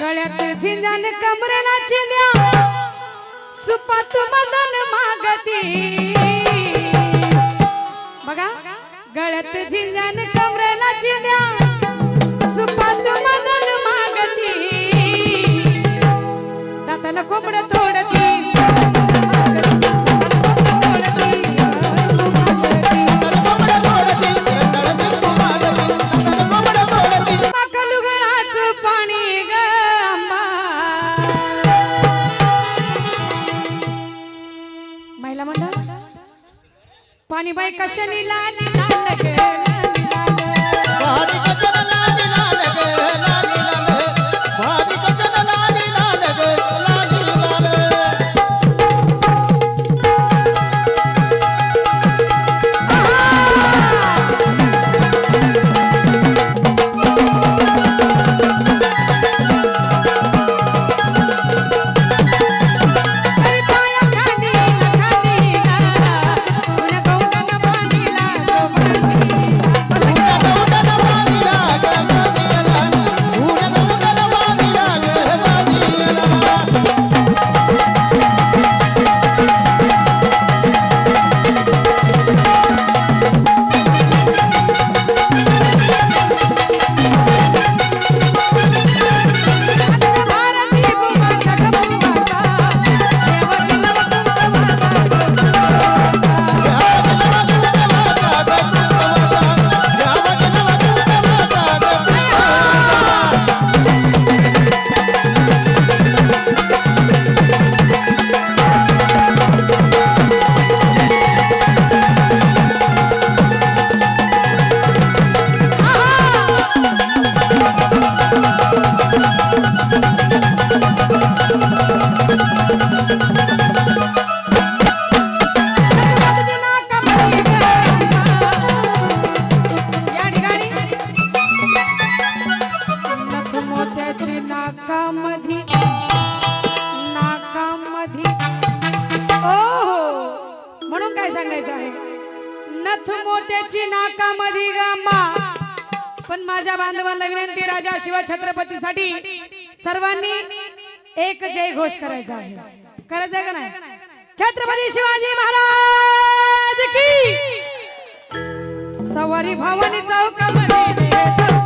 गळ्यात झिंजान कमरेला चिंध्या सुपात मदन मागती. बघा गळ्यात झिंजान कमरेला चिंध्या सुपात मदन मागती. दाताला कोंबड म्हणा. पाणी बाई कशाने लाल लाल सांगायचं आहे. नथ मोत्याची नाकामधी गांबा पण माझ्या बांधवांना विनंती राजा शिवा छत्रपतीसाठी सर्वांनी एक जय घोष करायचा आहे. करायचं आहे का नाही? छत्रपती शिवाजी महाराज की! सवारी भवानी चौकामध्ये चौकामध्ये.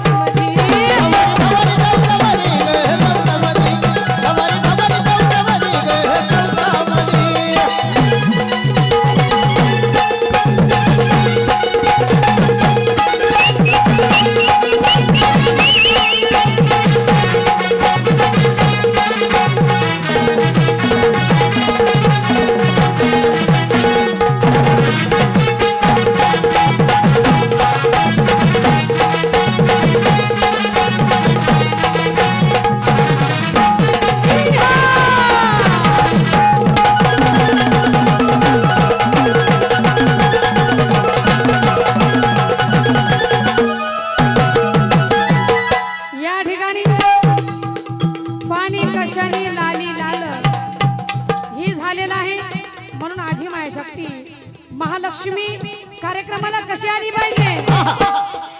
या ठिकाणी पाणी कशाने लाली लाल? ही झालेलं आहे म्हणून आधी माया शक्ती. महालक्ष्मी कार्यक्रमाला कशी आली पाहिजे